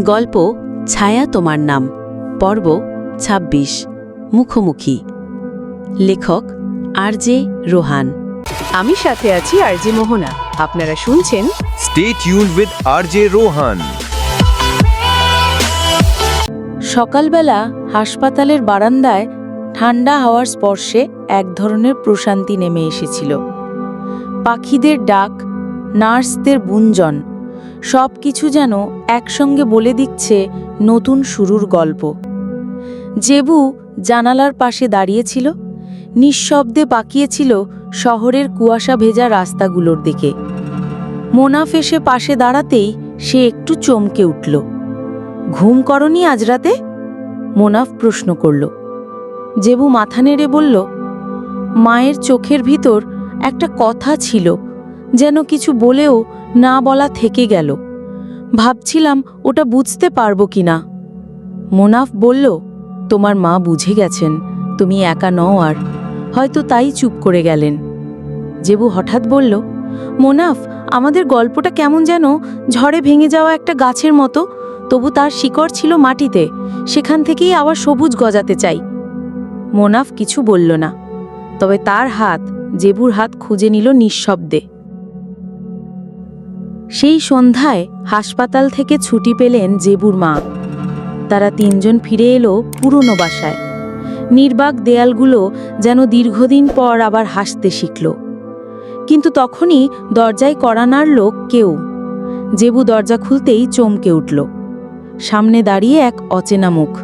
গল্প ছায়া তোমার নাম পর্ব ২৬ মুখোমুখি। লেখক আর জে রোহান। আমি সাথে আছি আর জে মোহনা। আপনারা শুনছেন Stay tuned with RJ Rohan. সকালবেলা হাসপাতালের বারান্দায় ঠান্ডা হাওয়ার স্পর্শে এক ধরনের প্রশান্তি নেমে এসেছিল। পাখিদের ডাক নার্সদের গুঞ্জন সব কিছু যেন একসঙ্গে বলে দিচ্ছে নতুন শুরুর গল্প। জেবু জানালার পাশে দাঁড়িয়েছিল, নিঃশব্দে বাকিয়েছিল শহরের কুয়াশা ভেজা রাস্তাগুলোর দিকে। মোনাফ এসে পাশে দাঁড়াতেই সে একটু চমকে উঠল। ঘুম করনি আজ রাতে? মোনাফ প্রশ্ন করল। জেবু মাথা নেড়ে বলল, মায়ের চোখের ভিতর একটা কথা ছিল যেন কিছু বলেও না বলা থেকে গেল। ভাবছিলাম ওটা বুঝতে পারব কিনা। মোনাফ বলল, তোমার মা বুঝে গেছেন, তুমি একা নও আর। হয়তো তাই চুপ করে গেলেন। জেবু হঠাৎ বলল, মোনাফ, আমাদের গল্পটা কেমন যেন ঝড়ে ভেঙে যাওয়া একটা গাছের মতো। তবু তার শিকড় ছিল মাটিতে, সেখান থেকেই আবার সবুজ গজাতে চাই। মোনাফ কিছু বলল না। তবে তার হাত জেবুর হাত খুঁজে নিল নিঃশব্দে। সেই সন্ধ্যায় হাসপাতাল থেকে ছুটি পেলেন জেবুর মা। তারা তিনজন ফিরে এলো পুরনো বাসায়। নির্বাক দেয়ালগুলো যেন দীর্ঘদিন পর আবার হাসতে শিখল। কিন্তু তখনই দরজায় কড়া নাড়ল কেউ। জেবু দরজা খুলতেই চমকে উঠল। সামনে দাঁড়িয়ে এক অচেনা মুখ।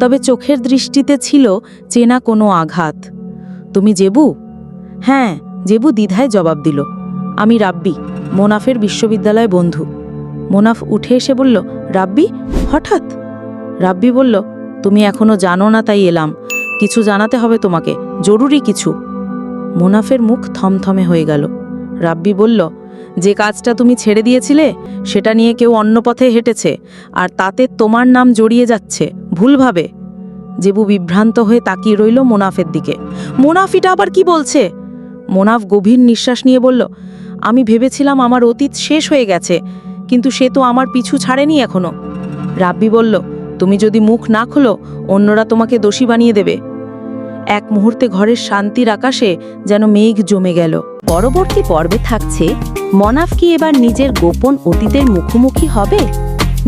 তবে চোখের দৃষ্টিতে ছিল চেনা কোনো আঘাত। তুমি জেবু? হ্যাঁ জেবু দ্বিধায় জবাব দিল। আমি রাব্বি। মোনাফের বিশ্ববিদ্যালয় বন্ধু। মোনাফ উঠে এসে বলল, রাব্বি, হঠাৎ? রাব্বি বলল, তুমি এখনও জানো না তাই এলাম। কিছু জানাতে হবে তোমাকে, জরুরি কিছু। মোনাফের মুখ থমথমে হয়ে গেল। রাব্বি বলল, যে কাজটা তুমি ছেড়ে দিয়েছিলে, সেটা নিয়ে কেউ অন্য পথে হেঁটেছে, আর তাতে তোমার নাম জড়িয়ে যাচ্ছে। ভুলভাবে জেবু বিভ্রান্ত হয়ে তাকিয়ে রইল মোনাফের দিকে। মোনাফিটা আবার কি বলছে? মোনাফ গভীর নিঃশ্বাস নিয়ে বলল আমি ভেবেছিলাম আমার অতীত শেষ হয়ে গেছে, কিন্তু সে তো আমার পিছু ছাড়েনি এখনও। রাব্বি বলল, তুমি যদি মুখ না খোলো, অন্যরা তোমাকে দোষী বানিয়ে দেবে। এক মুহূর্তে ঘরের শান্তির আকাশে যেন মেঘ জমে গেল। পরবর্তী পর্বে থাকছে, মনাফ কি এবার নিজের গোপন অতীতের মুখোমুখি হবে?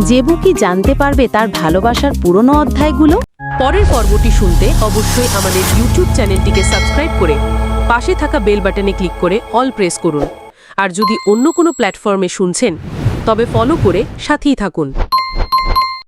জেবু কি জানতে পারবে তার ভালোবাসার পুরনো অধ্যায়গুলো? পরের পর্বটি শুনতে অবশ্যই আমাদের ইউটিউব চ্যানেলটিকে সাবস্ক্রাইব করে পাশে থাকা বেল বাটনে ক্লিক করে অল প্রেস করুন। আর যদি অন্য কোনো প্ল্যাটফর্মে শুনছেন তবে ফলো করে সাথেই থাকুন।